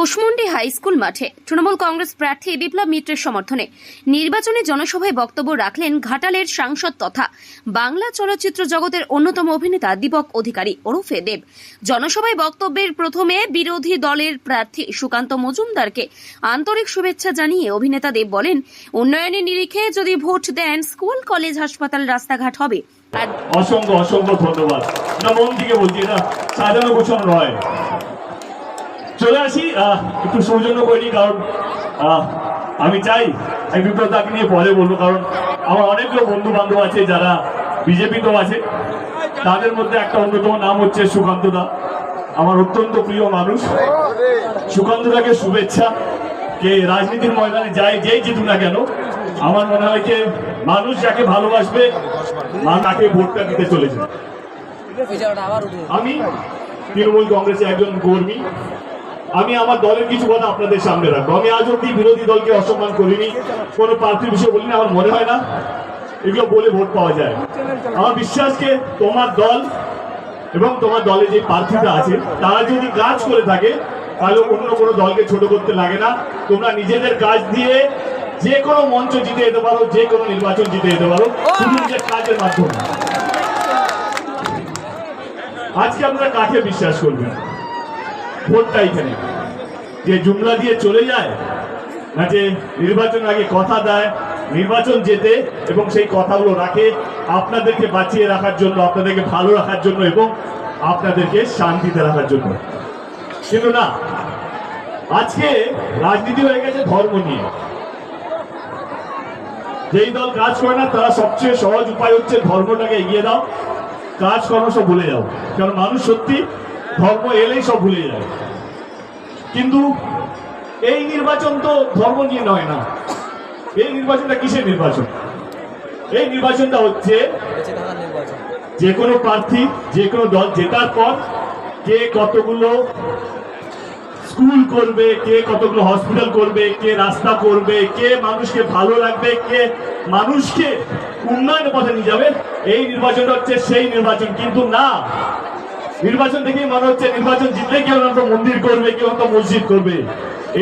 Kushmundi high school মাঠে তৃণমূল কংগ্রেস প্রার্থী বিপ্লব মিত্রের সমর্থনে নির্বাচনী জনসভায় বক্তব্য রাখলেন ঘাটালের সাংসদ তথা বাংলা চলচ্চিত্র জগতের অন্যতম অভিনেতা দীপক অধিকারী ওরফে দেব। জনসভায় বক্তব্যের প্রথমে বিরোধী দলের প্রার্থী সুকান্ত মজুমদারকে আন্তরিক শুভেচ্ছা জানিয়ে অভিনেতা দেব বলেন উন্নয়নের নিরিখে যদি ভোট দেন, স্কুল, কলেজ, হাসপাতাল, রাস্তাঘাট হবে। অসংখ্য অসংখ্য ধন্যবাদ। না, মন থেকে বলছি এটা সাজানো গোছানো নয়। চলে আসি আহ, একটু সৌজন্য করিনি কারণ আহ, আমি চাই আমি বিপ্লবদাকে নিয়ে পরে বলব কারণ আমার অনেকগুলো বন্ধু বান্ধব আছে যারা বিজেপিতেও আছে তাদের মধ্যে একটা অন্যতম নাম হচ্ছে সুকান্ত দা। আমার অত্যন্ত প্রিয় মানুষ। সুকান্ত দাকে শুভেচ্ছা। কে রাজনীতির ময়দানে যায় যেই জিতুক না কেন আমার মনে হয় যে মানুষ যাকে ভালোবাসবে মা তাকে ভোটটা দিতে চলেছে। আমি তৃণমূল কংগ্রেসের একজন কর্মী। আমি আমার দলের কিছু কথা আপনাদের সামনে রাখব। আমি আজ অব্দি বিরোধী দলকে অসম্মান করিনি, কোনো প্রার্থীর বিষয়ে বলিনি, আমার মনে হয় না এগুলো বলে ভোট পাওয়া যায়। আমার বিশ্বাসকে তোমার দল এবং তোমার দলে যে প্রার্থীটা আছে, তারা যদি কাজ করে থাকে, তাহলে অন্য কোনো দলকে ছোট করতে লাগে না। তোমরা নিজেদের কাজ দিয়ে যে কোনো মঞ্চ জিতে যেতে পারো, যে কোনো নির্বাচন জিতে যেতে পারো, শুধু নিজের কাজের মাধ্যমে। আজকে আপনারা কাকে বিশ্বাস করবেন? ভোটটা এখানে। যে জুমলা দিয়ে চলে যায়, না যে নির্বাচন আগে কথা দেয়, নির্বাচন যেতে এবং সেই কথাগুলো রাখে, আপনাদেরকে বাঁচিয়ে রাখার জন্য, আপনাদেরকে ভালো রাখার জন্য এবং আপনাদেরকে শান্তিতে রাখার জন্য। কিন্তু না, আজকে রাজনীতি হয়ে গেছে ধর্ম নিয়ে। যেই দল কাজ করে না, তারা সবচেয়ে সহজ উপায় হচ্ছে ধর্মটাকে এগিয়ে দাও কাজ কর্ম সব ভুলে যাও। কারণ মানুষ সত্যি ধর্ম এলেই সব ভুলে যায়। কিন্তু এই নির্বাচন তো ধর্ম নিয়ে নয় না। এই নির্বাচনটা কিসের নির্বাচন? এই নির্বাচনটা হচ্ছে যে কোনো প্রার্থী যে কোনো দল জেতার পর কে কতগুলো স্কুল করবে, কে কতগুলো হসপিটাল করবে, কে রাস্তা করবে, কে মানুষকে ভালো রাখবে, কে মানুষকে উন্নয়নের পথে নিয়ে যাবে, এই নির্বাচনটা হচ্ছে সেই নির্বাচন। কিন্তু না নির্বাচন থেকেই মনে হচ্ছে নির্বাচন জিতলে কেউ না মন্দির করবে কেউ তো মসজিদ করবে।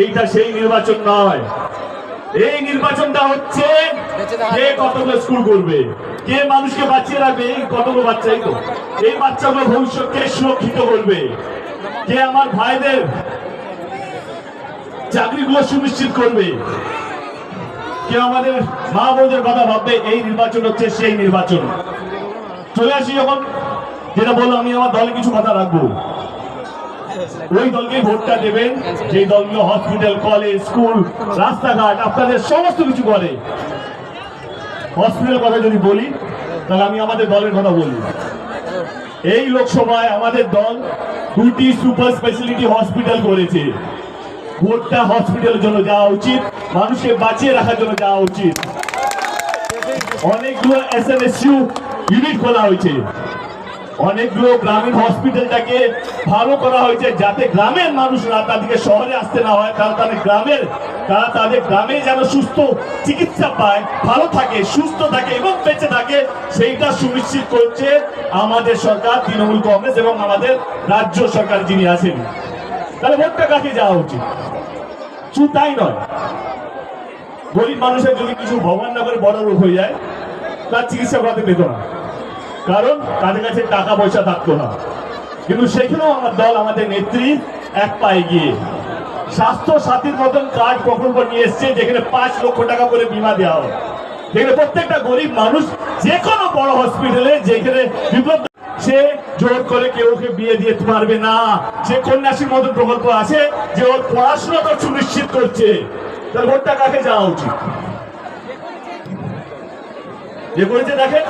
এইটা সেই নির্বাচন নয়। এই নির্বাচনটা হচ্ছে কে কতগুলো স্কুল করবে? কে মানুষকে বাঁচিয়ে রাখবে? এই কতগুলো বাচ্চাই তো। এই বাচ্চাগুলো ভবিষ্যৎকে সুরক্ষিত করবে। কে আমার ভাইদের চাকরিগুলো সুনিশ্চিত করবে? কে আমাদের মা বোনদের কথা ভাববে, এই নির্বাচন হচ্ছে সেই নির্বাচন। চলে আসি যখন। যেটা বলল, আমি আমার দলে কিছু কথা রাখব। ওই দলকে ভোটটা দেবেন। যে দলগুলো হসপিটাল কলেজ স্কুল রাস্তাঘাট, আপনাদের সমস্ত কিছু করে। হসপিটাল কথা যদি বলি, তাহলে আমি আমাদের দলের কথা বলি। এই লোকসভায় আমাদের দল দুটি সুপার স্পেশালিটি হসপিটাল করেছে। ভোটটা হসপিটালের জন্য যাওয়া উচিত, মানুষকে বাঁচিয়ে রাখার জন্য যাওয়া উচিত। অনেকগুলো এস এম এস ইউনিট খোলা হয়েছে। অনেকগুলো গ্রামীণ হসপিটালটাকে ভালো করা হয়েছে যাতে গ্রামের মানুষরা তাদেরকে শহরে আসতে না হয় তারা তাদের গ্রামের, তারা তাদের গ্রামে যেন সুস্থ চিকিৎসা পায়, ভালো থাকে, সুস্থ থাকে এবং বেঁচে থাকে, সেইটা সুনিশ্চিত করছে আমাদের সরকার, তৃণমূল কংগ্রেস এবং আমাদের রাজ্য সরকার যিনি আছেন। তাহলে ভোটটা কাছে যাওয়া উচিত? শুধু তাই নয়, গরিব মানুষের যদি কিছু ভগবান না করে বড় রোগ হয়ে যায়, তার চিকিৎসা করাতে পেত না। কারণ তাদের কাছে টাকা পয়সা থাকতো না। কিন্তু সেখানেও আমার দল, আমাদের নেত্রী এক পায়ে গিয়ে স্বাস্থ্য সাথীর মতন কার্ড প্রকল্প নিয়ে এসছে, যেখানে পাঁচ লক্ষ টাকা করে বিমা দেওয়া হয়। যেখানে প্রত্যেকটা গরিব মানুষ যে কোনো বড় হসপিটালে যেখানে বিপদ সে জোর করে কেউ ওকে বিয়ে দিয়ে পারবে না। সে কন্যাশ্রীর মতন প্রকল্প আছে, যে ওর পড়াশোনা তো সুনিশ্চিত করছে। তার ভোটটা কাকে যাওয়া উচিত? যে করেছে দেখেন।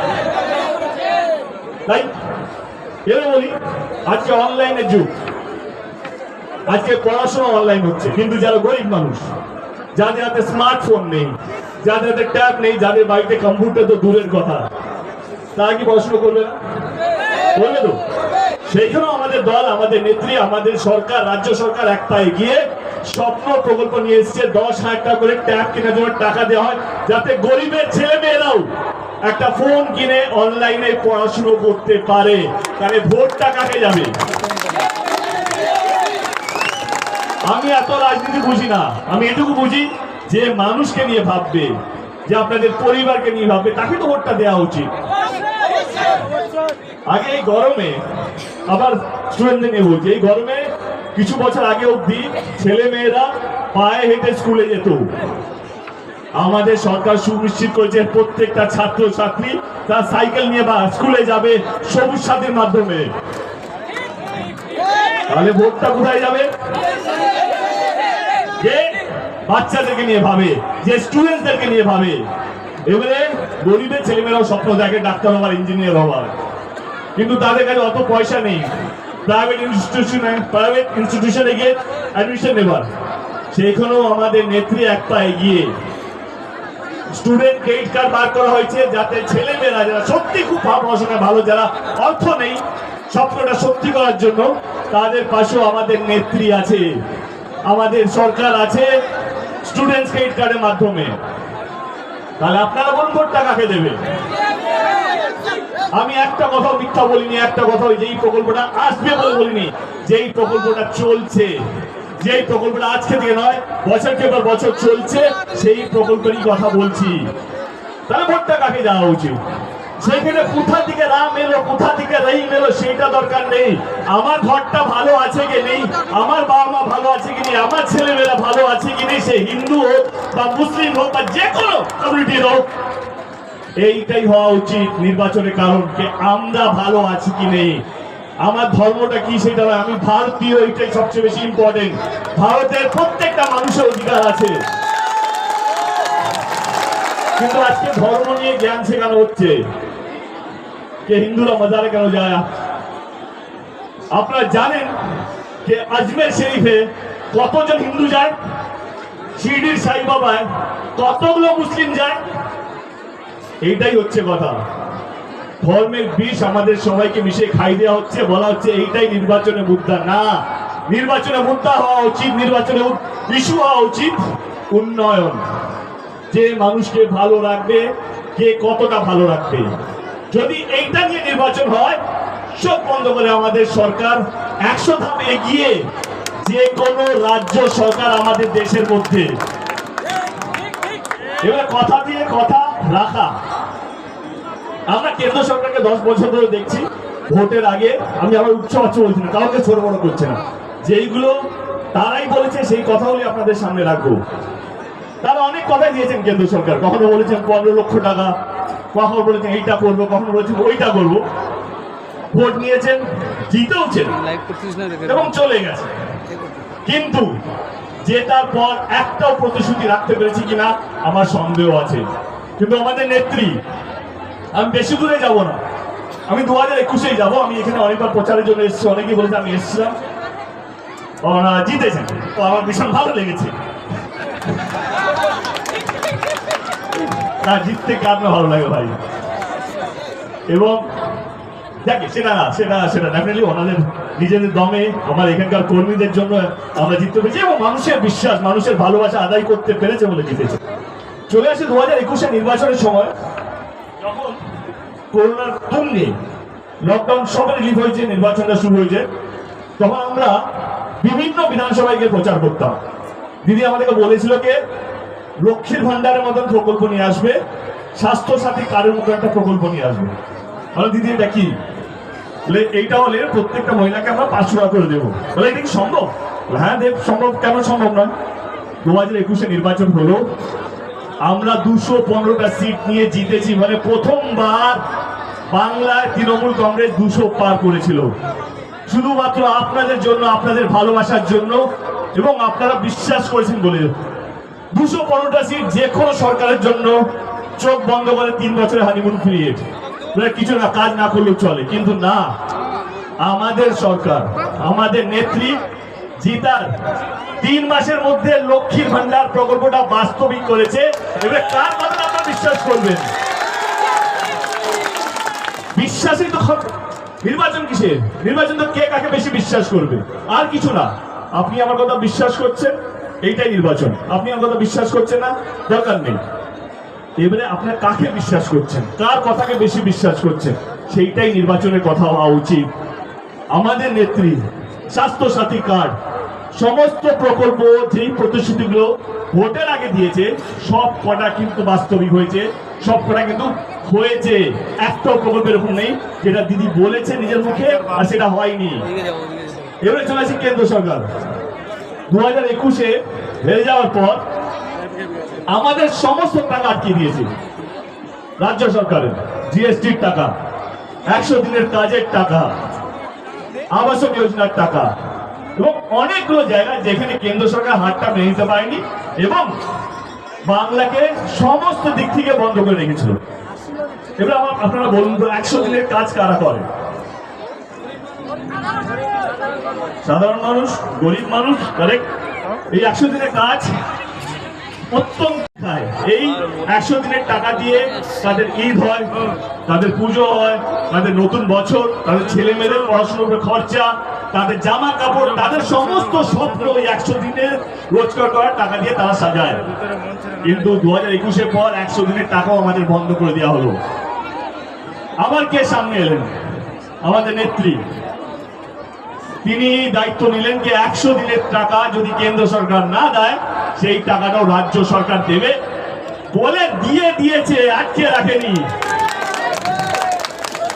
তাই এবার বলি, আজকে অনলাইনের যুগ। আজকে পড়াশোনা অনলাইন হচ্ছে, কিন্তু যারা গরিব মানুষ, যাদের হাতে স্মার্টফোন নেই, যাদের হাতে ট্যাব নেই, যাদের বাড়িতে কম্পিউটার তো দূরের কথা, তারা কি পড়াশোনা করবে না? তো। সেইখানেও আমাদের দল, আমাদের নেত্রী, আমাদের সরকার, রাজ্য সরকার এক পায়ে গিয়ে স্বপ্ন প্রকল্প নিয়ে এসছে, দশ হাজার টাকা করে ট্যাব কেনার জন্য টাকা দেওয়া হয়, যাতে গরিবের ছেলে মেয়েরাও একটা ফোন কিনে অনলাইনে পড়াশুনো করতে পারে, তাহলে ভোটটা কাকে যাবে? আমি এত রাজনীতি বুঝি না, আমি এটুকু বুঝি যে মানুষকে নিয়ে ভাববে, যে আপনাদের পরিবারকে নিয়ে ভাববে, তাকে তো ভোটটা দেওয়া উচিত। আগে এই গরমে আবার স্টুডেন্টদের নিয়ে বলছি, এই গরমে কিছু বছর আগে অবধি ছেলে মেয়েরা পায়ে হেঁটে স্কুলে যেত। আমাদের সরকার সুনিশ্চিত করেছে প্রত্যেকটা ছাত্র ছাত্রী তার সাইকেল নিয়ে বা স্কুলে যাবে সবুজ সাথীর মাধ্যমে। তাহলে ভোটটা কোথায় যাবে? যে বাচ্চাদেরকে নিয়ে ভাবে, যে স্টুডেন্টদেরকে নিয়ে ভাবে। এবারে গরিবের ছেলেমেয়েরাও স্বপ্ন দেখে ডাক্তার হবার ইঞ্জিনিয়ার হবার। কিন্তু তাদের কাছে অত পয়সা নেই। প্রাইভেট ইনস্টিটিউশনে প্রাইভেট ইনস্টিটিউশনে গিয়ে অ্যাডমিশন নেবার। সেইখানেও আমাদের নেত্রী এক পা এগিয়ে। স্টুডেন্ট ক্রেডিট কার্ড বার করা হয়েছে যাতে ছেলে মেয়েরা যারা সত্যি খুব পড়াশোনায় ভালো, যারা অর্থ নেই, স্বপ্নটা সত্যি করার জন্য, তাদের পাশেও আমাদের নেত্রী আছে, আমাদের সরকার আছে স্টুডেন্ট ক্রেডিট কার্ডের মাধ্যমে। তাহলে আপনারা কোন ভোটটা কাকে দেবে আমি একটা কথা মিথ্যা বলিনি, একটা কথা যেই প্রকল্পটা আসবে বলে বলিনি যেই প্রকল্পটা চলছে। যেই প্রকল্পটা আজকে থেকে নয় বছরকে পর বছর চলছে, সেই প্রকল্পেরই কথা বলছি। তাহলে ভোটটা কাকে দেওয়া উচিত? সেখানে কোথা থেকে রাম এলো, কোথা থেকে রহিম এলো, সেটা দরকার নেই। আমার ঘরটা ভালো আছে কি নেই? আমার বাবা মা ভালো আছে কি নেই? আমার ছেলেমেয়েরা ভালো আছে কি নেই? সে হিন্দু হোক বা মুসলিম হোক বা যে কোনো কমিউনিটির হোক, এইটাই হওয়া উচিত নির্বাচনের কারণ যে আমরা ভালো আছি কি নেই। আমার ধর্মটা কি সেটা আমি ভারতীয় এটাই সবচেয়ে বেশি ইম্পর্টেন্ট ভারতের প্রত্যেকটা মানুষের অধিকার আছে। কিন্তু আজকে ধর্ম নিয়ে জ্ঞান শেখানো হচ্ছে। যে হিন্দুরা মাজারে কেন যায়? আপনারা জানেন যে আজমের শরীফে কতজন হিন্দু যায়? শিরডির সাই বাবায় কতগুলো মুসলিম যায়? এইটাই হচ্ছে কথা। ধর্মের বিষ আমাদের সবাইকে মিশে খাই দেওয়া হচ্ছে, বলা হচ্ছে এইটাই নির্বাচনের মুদ্রা। না নির্বাচনের মুদ্রা হওয়া উচিত নির্বাচনের ইস্যু হওয়া উচিত উন্নয়ন। যে মানুষকে ভালো রাখবে, কে কতটা ভালো রাখবে। যদি এইটা নিয়ে নির্বাচন হয় সব বন্ধ করে আমাদের সরকার একশো ধাপ এগিয়ে যে কোনো রাজ্য সরকার আমাদের দেশের মধ্যে। এবার কথা দিয়ে কথা রাখা। আমরা কেন্দ্র সরকারকে দশ বছর ধরে দেখছি। ভোটের আগে আমি আবার উচ্চ বাচ্চ বলছি না, কাউকে ছোট বড় করছে না। যেইগুলো তারাই বলেছে, সেই কথাগুলি আপনাদের সামনে রাখব। তারা অনেক কথাই দিয়েছেন কেন্দ্র সরকার। কখনো বলেছেন পনেরো লক্ষ টাকা, কখনো বলেছেন এইটা করব, কখনো বলেছেন ওইটা করব। ভোট নিয়েছেন, জিতেওছেন। এবং চলে গেছে। কিন্তু জেতার পর একটাও প্রতিশ্রুতি রাখতে পেরেছি কিনা, আমার সন্দেহ আছে। কিন্তু আমাদের নেত্রী আমি বেশি দূরে যাব না। আমি দু হাজার একুশেই যাব। আমি এখানে অনেকবার প্রচারের জন্য এসেছি। অনেকেই বলেছে আমি এসেছিলাম। ওনারা জিতেছেন। তো আমার ভীষণ ভালো লেগেছে। না, জিততে কার ভালো লাগে ভাই? এবং, দেখে, সেটা না, সেটা সেটা ডেফিনেটলি ওনাদের নিজেদের দমে আমার এখানকার কর্মীদের জন্য আমরা জিততে পেরেছি এবং মানুষের বিশ্বাস, মানুষের ভালোবাসা আদায় করতে পেরেছে বলে জিতেছে। চলে আসে দু হাজার একুশে নির্বাচনের সময়। করোনার তুঙ্গে লকডাউন সবে রিলিফ হয়েছে, নির্বাচনটা শুরু হয়েছে। তখন আমরা বিভিন্ন বিধানসভায় গিয়ে প্রচার করতাম। দিদি আমাদেরকে বলেছিল কে, লক্ষ্মীর ভান্ডারের মতন প্রকল্প নিয়ে আসবে স্বাস্থ্য সাথী কার্ডের মতো একটা প্রকল্প নিয়ে আসবে। বলে, দিদি, এটা কি? বলে, এইটা হলে প্রত্যেকটা মহিলাকে আমরা পাঁচশো টাকা করে দেবো। বলে, এটা কি সম্ভব? হ্যাঁ দেব, সম্ভব। কেন সম্ভব নয়? দু হাজার একুশে নির্বাচন হলো আমরা দুশো পনেরোটা সিট নিয়ে জিতেছি। মানে প্রথমবার বাংলায় তৃণমূল কংগ্রেস দুশো পার করেছিল। শুধুমাত্র আপনাদের জন্য, আপনাদের ভালোবাসার জন্য এবং আপনারা বিশ্বাস করেছেন বলে। দুশো পনেরোটা সিট যে কোনো সরকারের জন্য চোখ বন্ধ করে তিন বছরের হানিমুন পিরিয়ড কিছু না, কাজ না করলেও চলে। কিন্তু না, আমাদের সরকার, আমাদের নেত্রী জিতার তিন মাসের মধ্যে লক্ষ্মীর ভান্ডার প্রকল্পটা বাস্তবিক করেছে। এবারে কার কথা আপনারা বিশ্বাস করবেন? বিশ্বাসই তো। নির্বাচন কিসে নির্বাচন তো কে কাকে বেশি বিশ্বাস করবে? আর কিছু না। আপনি আমার কথা বিশ্বাস করছেন, এইটাই নির্বাচন। আপনি আমার কথা বিশ্বাস করছেন না, দরকার নেই। এবারে আপনার কাকে বিশ্বাস করছেন? কার কথাকে বেশি বিশ্বাস করছেন? সেইটাই নির্বাচনের কথা হওয়া উচিত। আমাদের নেত্রী স্বাস্থ্য সাথী কার্ড। সমস্ত প্রকল্প যেই প্রতিশ্রুতিগুলো ভোটের আগে দিয়েছে, সব কটা কিন্তু বাস্তবিক হয়েছে, সব কটা কিন্তু হয়েছে। একটাও প্রকল্প এরকম নেই যেটা দিদি বলেছে নিজের মুখে, আর সেটা হয়নি। এবারে চলে আসি কেন্দ্র সরকার। দু হাজার একুশে হেরে যাওয়ার পর আমাদের সমস্ত টাকা আটকে দিয়েছে রাজ্য সরকারের, জিএসটির টাকা, একশো দিনের কাজের টাকা, আবাসন যোজনার টাকা এবং অনেকগুলো জায়গা যেখানে কেন্দ্র সরকার হাতটা মেনে নিতে পারেনি এবং বাংলাকে সমস্ত দিক থেকে বন্ধ করে রেখেছিল। এবার আমার আপনারা বলুন তো, একশো দিনের কাজ কারা করে? সাধারণ মানুষ, গরিব মানুষ কারেক্ট এই একশো দিনের কাজ অত্যন্ত এই একশো দিনের টাকা দিয়ে তাদের ঈদ হয়, তাদের পুজো হয়, তাদের নতুন বছর, তাদের খরচা, তাদের জামা কাপড় তাদের সমস্ত স্বপ্ন ওই একশো দিনের রোজগার করার টাকা দিয়ে তারা সাজায়। কিন্তু দু হাজার একুশের পর একশো দিনের টাকাও আমাদের বন্ধ করে দেওয়া হলো। আবার কে সামনে এলেন? আমাদের নেত্রী। তিনি দায়িত্ব নিলেন যে একশো দিনের টাকা যদি কেন্দ্র সরকার না দেয়, সেই টাকাটাও রাজ্য সরকার দেবে। বলে দিয়ে দিয়েছে, আটকে রাখেনি।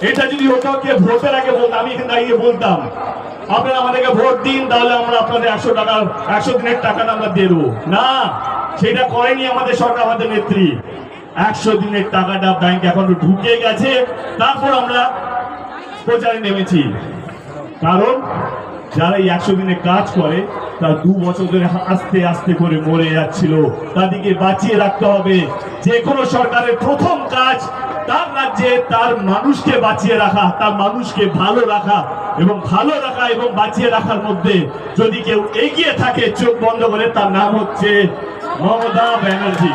এটা যদি হতো কে ভোটের আগে বলতাম আমি এখানে দাঁড়িয়ে বলতাম, আপনারা আমাদেরকে ভোট দিন, তাহলে আমরা আপনাদের একশো টাকা, একশো দিনের টাকাটা আমরা দেবো। না, সেটা করেনি আমাদের সরকার, আমাদের নেত্রী। একশো দিনের টাকাটা ব্যাংক অ্যাকাউন্টে ঢুকে গেছে, তারপর আমরা প্রচারে নেমেছি। কারণ যারা এই একশো দিনে কাজ করে, তার দু বছর ধরে আস্তে আস্তে করে মরে যাচ্ছিল। তাদেরকে বাঁচিয়ে রাখতে হবে। যে কোনো সরকারের প্রথম কাজ, তার রাজ্যে তার মানুষকে বাঁচিয়ে রাখা, তার মানুষকে ভালো রাখা এবং ভালো রাখা এবং বাঁচিয়ে রাখার মধ্যে যদি কেউ এগিয়ে থাকে, চোখ বন্ধ করে, তার নাম হচ্ছে মমতা ব্যানার্জি।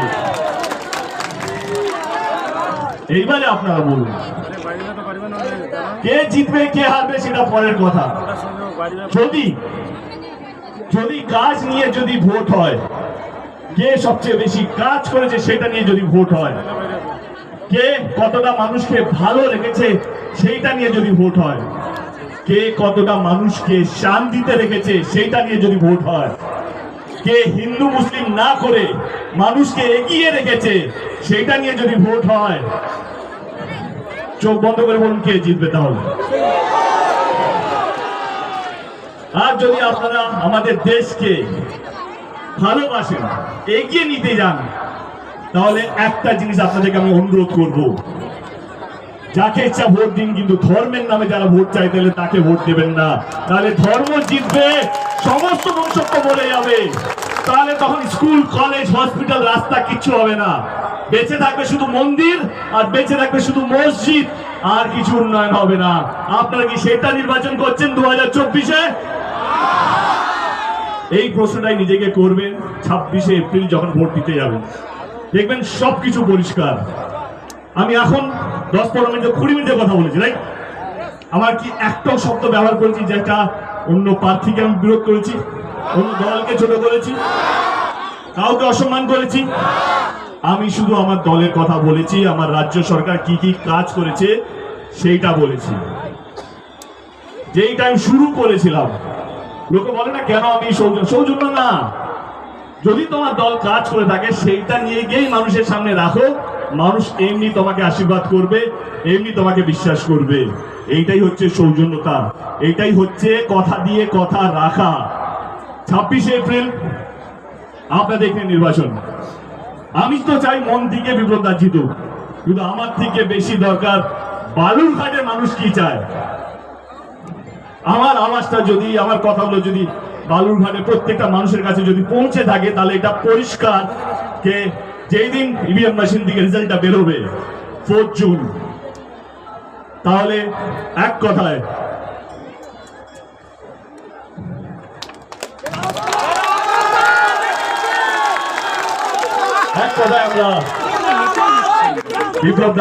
এইবারে আপনারা বলুন। কে জিতবে, কে হারবে সেটা পরের কথা। যদি যদি কাজ নিয়ে যদি ভোট হয়, কে সবচেয়ে বেশি কাজ করেছে সেটা নিয়ে যদি ভোট হয়, কে কতটা মানুষকে ভালো রেখেছে সেইটা নিয়ে যদি ভোট হয়, কে কতটা মানুষকে শান্তিতে রেখেছে সেইটা নিয়ে যদি ভোট হয়, কে হিন্দু, মুসলিম না করে মানুষকে এগিয়ে রেখেছে সেইটা নিয়ে যদি ভোট হয়, চোখ বন্ধ করে বলুন কে জিতবে তাহলে? আর যদি আপনারা আমাদের দেশকে ভালোবাসেন, এগিয়ে নিতে যান, তাহলে একটা জিনিস আপনাদেরকে আমি অনুরোধ করব। যাকে ইচ্ছা ভোট দিন, কিন্তু ধর্মের নামে যারা ভোট চাই তাহলে তাকে ভোট দেবেন না। তাহলে ধর্ম জিতবে, সমস্ত মনুষ্যত্ব বলে যাবে। তাহলে তখন স্কুল, কলেজ, হসপিটাল রাস্তা কিচ্ছু হবে না। বেঁচে থাকবে শুধু মন্দির আর বেঁচে থাকবে শুধু মসজিদ, আর কিছু উন্নয়ন হবে না। আপনারা কি সেটা নির্বাচন করছেন দু হাজার চব্বিশে? এই প্রশ্নটাই নিজেকে করবেন, ছাব্বিশে এপ্রিল যখন ভোট দিতে যাবেন। দেখবেন সবকিছু পরিষ্কার। আমি এখন দশ পনেরো মিনিট, কুড়ি মিনিটের কথা বলেছি রাইট আমার কি একটাও শব্দ ব্যবহার করেছি যেটা অন্য প্রার্থীকে আমি বিরোধ করেছি? অন্য দলকে ছোট করেছি। কাউকে অসম্মান করেছি। আমি শুধু আমার দলের কথা বলেছি, আমার রাজ্য সরকার কি কি কাজ করেছে, সেইটা বলেছি। যেইটা আমি শুরু করেছিলাম, লোকে বলে না, কেন আমি সৌজন্য? সৌজন্য না। যদি তোমার দল কাজ করে থাকে, সেইটা নিয়ে গিয়েই মানুষের সামনে রাখো। মানুষ এমনি তোমাকে আশীর্বাদ করবে, এমনি তোমাকে বিশ্বাস করবে। এইটাই হচ্ছে সৌজন্যতা। এইটাই হচ্ছে কথা দিয়ে কথা রাখা। ছাব্বিশে এপ্রিল আপনাদের এখানে নির্বাচন। আমি তো চাই মন থেকে বিপ্লবদা জিতুক, কিন্তু আমার থেকে বেশি দরকার বালুরঘাটের মানুষ কি চায়? আমার আওয়াজটা যদি, আমার কথাগুলো যদি বালুরঘাটে প্রত্যেকটা মানুষের কাছে যদি পৌঁছে থাকে, তাহলে এটা পরিষ্কার কে যেই দিন ইভিএম মেশিন থেকে রেজাল্টটা বেরোবে ফোর্থ জুন তাহলে এক কথায় আমরা বিপ্লব